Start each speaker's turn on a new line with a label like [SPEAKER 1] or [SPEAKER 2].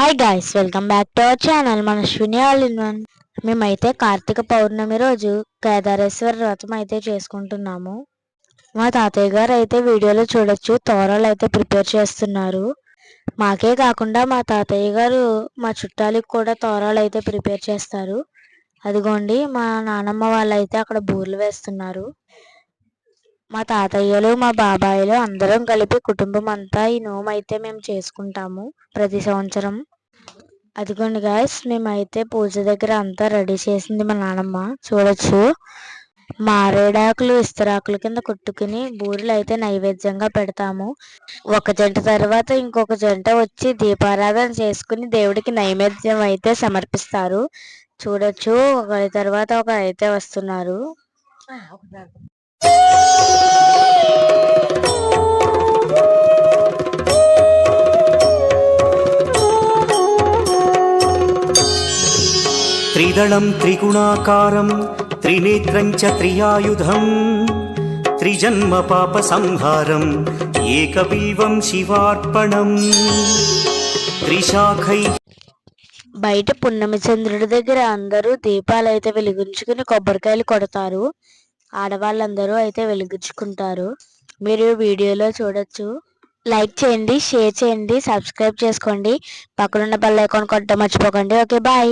[SPEAKER 1] Hi guys welcome back to our channel మన శూన్యాలు మేమైతే కార్తీక పౌర్ణమి రోజు కేదారేశ్వర వ్రతం అయితే చేసుకుంటున్నాము. మా తాతయ్య గారు అయితే వీడియోలో చూడొచ్చు తోరలు అయితే ప్రిపేర్ చేస్తున్నారు. మాకే కాకుండా మా తాతయ్య గారు మా చుట్టాలకు కూడా తోరాలు అయితే ప్రిపేర్ చేస్తారు. అదిగోండి మా నానమ్మ వాళ్ళు అయితే అక్కడ బూర్లు వేస్తున్నారు. మా తాతయ్యలు మా బాబాయిలు అందరం కలిపి కుటుంబం అంతా ఈ నోము అయితే మేము చేసుకుంటాము ప్రతి సంవత్సరం. అదిగోండి గాయస్ మేమైతే పూజ దగ్గర అంతా రెడీ చేసింది మా నానమ్మ. చూడొచ్చు. మారేడాకులు ఇస్తరాకుల కింద కొట్టుకుని బూరెలు అయితే నైవేద్యంగా పెడతాము. ఒక జంట తర్వాత ఇంకొక జంట వచ్చి దీపారాధన చేసుకుని దేవుడికి నైవేద్యం అయితే సమర్పిస్తారు. చూడొచ్చు. ఒకరి తర్వాత ఒక అయితే వస్తున్నారు.
[SPEAKER 2] త్రిదళం త్రిగుణాకారం త్రినేత్రం చ త్రియాయుధం త్రిజన్మ పాప సంహారం ఏకవీవం
[SPEAKER 1] శివార్పణం త్రిశాఖై బయట పున్నమిచంద్రుడి దగ్గర అందరూ దీపాలైతే వెలిగించుకుని కొబ్బరికాయలు కొడతారు. ఆడవాళ్ళందరూ అయితే వెలిగించుకుంటారు. మీరు వీడియోలో చూడొచ్చు. లైక్ చేయండి షేర్ చేయండి సబ్స్క్రైబ్ చేసుకోండి. పక్కనున్న బెల్ ఐకాన్ కొట్టడం మర్చిపోకండి. Okay bye.